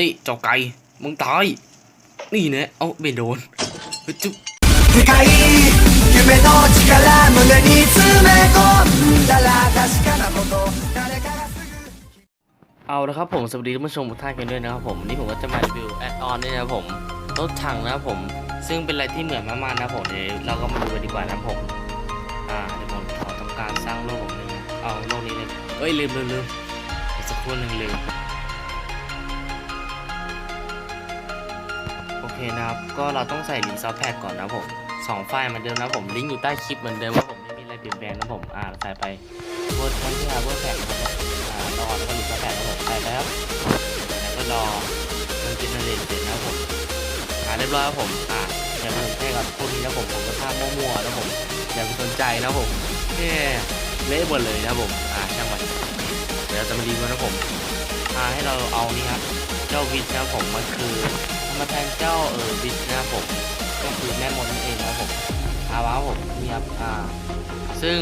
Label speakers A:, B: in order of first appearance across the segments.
A: นี่เจ้ไก่มึงตาย นี่นะเอาไม่โดนจุ๊บเอาละครับผมสวัสดีท่านผู้ชมทุกท่านกันด้วยนะครับผมนี่ผมก็จะมารีวิวแอดออนนี่นะผมรถถังนะผม ซึ่งเป็นอะไรที่เหมือนมากๆนะผมเดี๋ยวเราก็มาดูกันดีกว่านะผมอ่าเดี๋ยวผมขอทำการสร้างโลกผมเลยนะเอาโลกนี้เลยเอ้ยลืมลืมลืมสักครู่หนึ่งลืม นะครับ ก็เราต้องใส่ลิงซับแพดก่อนนะผมสองไฟล์เหมือนเดิมนะผมลิงก์อยู่ใต้คลิปเหมือนเดิมว่าผมไม่มีอะไรเปลี่ยนแปลงนะผมอ่าใส่ไปเวิร์ดทั้งที่อาร์เวิร์ดแพดนะครับผมอ่ารอแล้วก็ลิงซับแพดนะผมใส่ไปครับแล้วก็รอมันเจเนเรตเสร็จนะผมอ่าเรียบร้อยครับผมอ่าอย่ามาสนใจกับพวกนี้นะผมผมก็ท่ามั่วๆนะผมอย่าไปสนใจนะผมแค่เละหมดเลยนะผมอ่าช่างมันเดี๋ยวเราจะมาดีกันนะผมอ่าให้เราเอานี่ครับเจ้าวิทนะผมมันคือ มาแทนเจ้าเออวิทนะครับผมก็คือแม่มดนั่นเองนะครับผมอาวาผมนี่ครับอ่าซึ่ง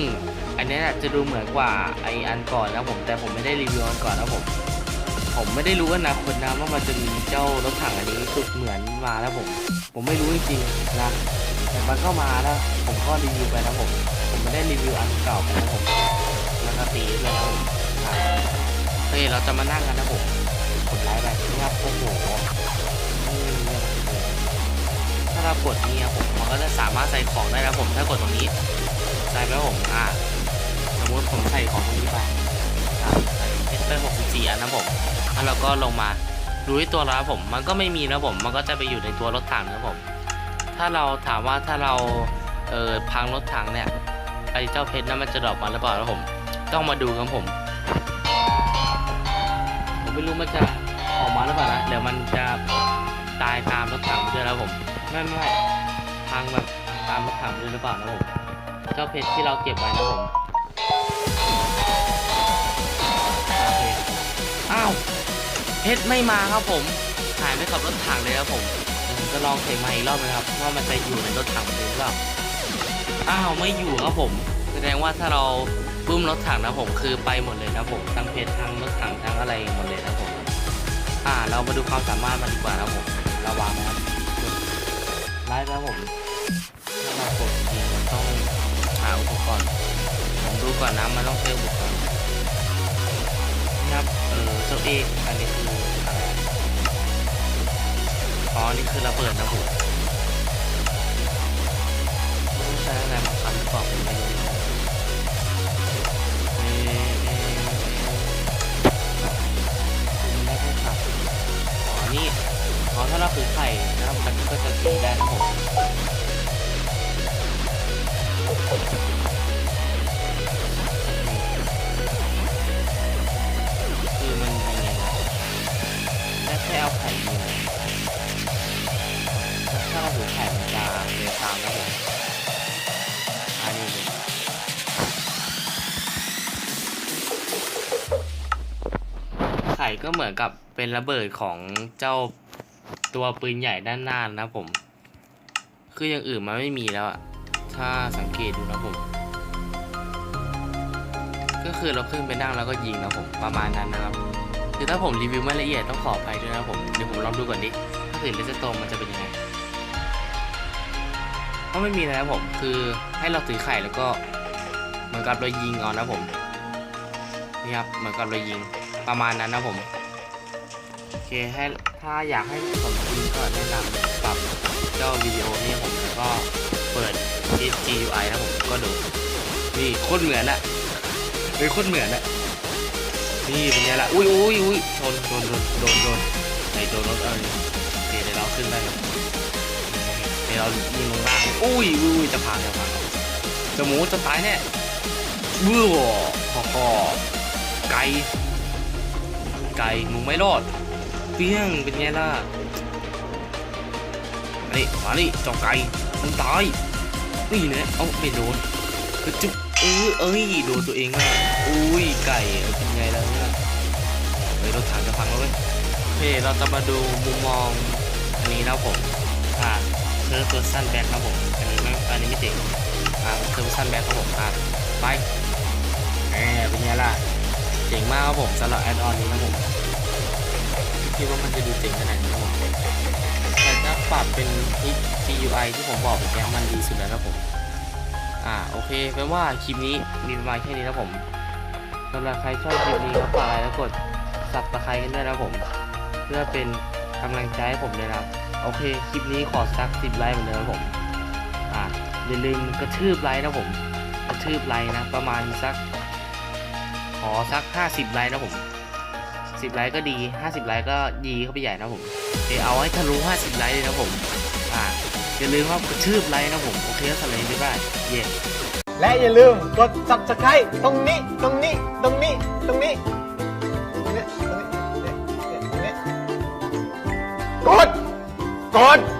A: อันนี้จะดูเหมือนกว่าไออันก่อนนะผมแต่ผมไม่ได้รีวิวอันก่อนนะผมผมไม่ได้รู้อนาคตนะว่ามันจะมีเจ้ารถถังอันนี้สุดเหมือนมาแล้วผม ผมไม่รู้จริงๆนะแต่มันก็มาแล้วผมก็รีวิวไปนะผม ผมไม่ได้รีวิวอันเก่านะผมแล้วก็ตีเลยนะผมอะเฮ้ยเราจะมานั่งกันนะผม กดไลค์ไปนี่ครับโอ้โหถ้าเรากดนี่ครับผมมันก็จะสามารถใส่ของได้นะผมถ้ากดตรงนี้ใส่ไปแล้วผมอ่าสมมติผมใส่ของตรงนี้ไปครับเอสเป็น64อันนะผมแล้วเราก็ลงมาดูที่ตัวเราครับผม มันก็ไม่มีนะผม มันก็จะไปอยู่ในตัวรถถังนะผม ถ้าเราถามว่าถ้าเราเออพังรถถังเนี่ยไอเจ้าเพชรนั้นมันจะดรอปมาหรือเปล่านะผม ต้องมาดูกันผมผม ไม่รู้มันจะออกมาหรือเปล่านะเดี๋ยวมันจะตายตามรถถังด้วยนะผมไม่ไม่ไม่พังแบบตามรถถังด้วยหรือเปล่านะผมเจ้าเพชรที่เราเก็บไว้นะผมอ้าวเพชรไม่มาครับผมหายไปกับรถถังเลยครับผมจะลองเทมาอีกรอบนะครับว่ามันจะอยู่ในรถถังหรือเปล่าอ้าวไม่อยู่ครับผม แสดงว่าถ้าเรา ปุ้มรถถังนะผมคือไปหมดเลยนะผมทั้งเพชรทั้งรถถังทั้งอะไรหมดเลยนะผมอ่าเรามาดูความสามารถมันดีกว่านะผมระวังนะครับไลฟ์นะผมถ้าเรากดจริงมันต้องหาอุปกรณ์ผมดูก่อนนะมันต้องใช้อุปกรณ์นะครับเออเจ้าเอกอันนี้คืออะไรอ๋อนี่คือระเบิดนะผมไม่รู้ใช้อะไรมาทำหรือเล่าผมไม่รู้ ถ้าเราถือไข่นจะเร็วตามนะผมอันนี้ไข่ก็เหมือนกับเป็นระเบิดของเจ้าตัวปืนใหญ่ด้านหน้านะผม คืออย่างอื่นมันไม่มีแล้วอะถ้าสังเกตดูนะผม ก็คือเราขึ้นไปนั่งแล้วก็ยิงนะผมประมาณนั้นนะครับคือถ้าผมรีวิวไม่ละเอียดต้องขออภัยด้วยนะผมเดี๋ยวผมลองดูก่อนดิถ้าถือเลสโตมมันจะเป็นยังไง ก็ไม่มีอะไรนะผม คือให้เราถือไข่แล้วก็ เหมือนกับเรายิงเอานะผม นี่ครับ เหมือนกับเรายิงประมาณนั้นนะผม โอเคให้ถ้าอยากให้ผมจริงก็แนะนำปรับเจ้าวิดีโอนี่ผมแล้วก็เปิด GUI นะผมก็ดูนี่โคตรเหมือนอะเฮ้ยโคตรเหมือนอะนี่เป็นไงล่ะ อุ้ยอุ้ยอุ้ยโดนโดนโดนโดนโดนไหนโดนรถเออโอเคเดี๋ยวเราขึ้นได้ครับ เดี๋ยวเรายิงลงล่างอุ้ยอุ้ยจะพังจะพังจะหมูจะตายแน่บื้อคอคอไก่ไก่มึงไม่รอดเปี้ยงเป็นไงล่ะมาดิมาดิจอกไก่มึงตายนี่เนี่ยเอ้าไม่โดนกระจุกเออเอ้ยโดนตัวเองอะอุ้ยไก่เป็นไงล่ะเนี่ยเฮ้ยรถถังจะพังแล้วเว้ยโอเคเราจะมาดูมุมมองอันนี้นะผมอ่า เธอตัวสั้นแบ็คนะผมอันนี้ไม่อันนี้ไม่เจ๋งอ่าเธอสั้นแบ็คครับผมอ่าไปแหมเป็นไงล่ะเจ๋งมากครับผมสำหรับแอดออนนี้นะผมคิดว่ามันจะดูเจ๋งขนาดนี้ครับผมแต่ถ้าปรับเป็นที่ GUI ที่ผมบอกเมื่อกี้มันดีสุดแล้วนะผมอ่าโอเคแปลว่าคลิปนี้มีประมาณแค่นี้นะผมสำหรับใครชอบคลิปนี้ก็ฝากไลค์แล้วกดสับตะไคร้กันด้วยนะผม เพื่อเป็นกำลังใจให้ผมด้วยนะครับ โอเค คลิปนี้ขอสักสิบไลค์เหมือนเดิมนะผม อ่าอย่าลืมกระทืบไลค์นะผม กระทืบไลค์นะ ประมาณสัก ขอสักห้าสิบไลค์นะผมสิบไลค์ก็ดีห้าสิบไลค์ก็ดีเข้าไปใหญ่นะผมเออเอาให้ทะลุห้าสิบไลค์เลยนะผม อ่า อย่าลืมว่ากระทืบไลค์นะผม โอเคสำเร็จไม่ได้เย้
B: และอย่าลืมกด subscribe ตรงนี้ ตรงนี้ ตรงนี้ ตรงนี้ กด